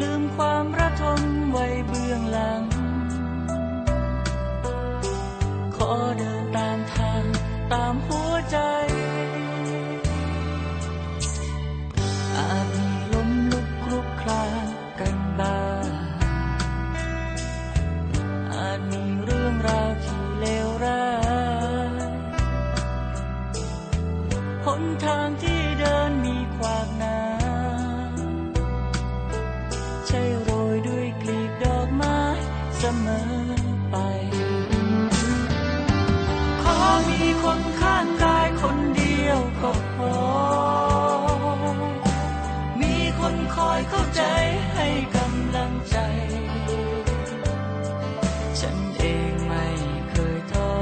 ลืมความระทมไว้เบื้องหลัง ขอเดินตามทางตามหัวใจ อาจมีล้มลุกคลุกคลานกันบ้างอาจมีเรื่องราวที่เลวร้ายหนทางที่เดินมีขวากหน้ำ คนข้างกายคนเดียวก็พอ มีคนคอยเข้าใจให้กำลังใจ ฉันเองไม่เคยท้อ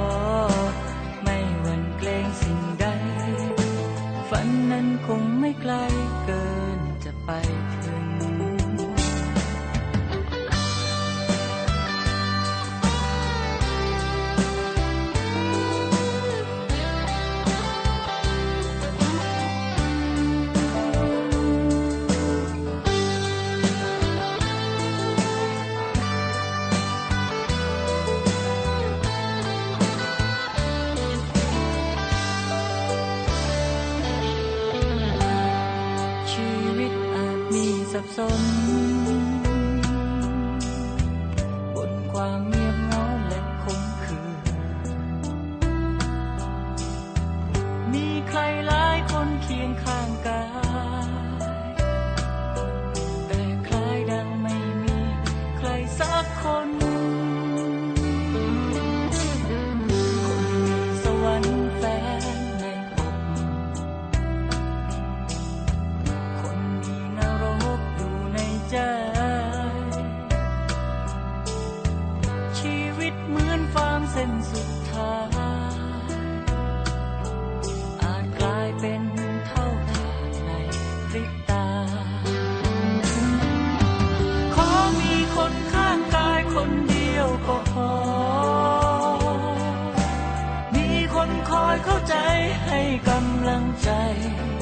ไม่หวั่นเกรงสิ่งใด ฝันนั้นคงไม่ไกลเกินจะไปถึง สับสน บนความเงียบเงาและคงคืน มีใครหลายคนเคียงข้างกายแต่คล้ายดังไม่มีใครสักคน 在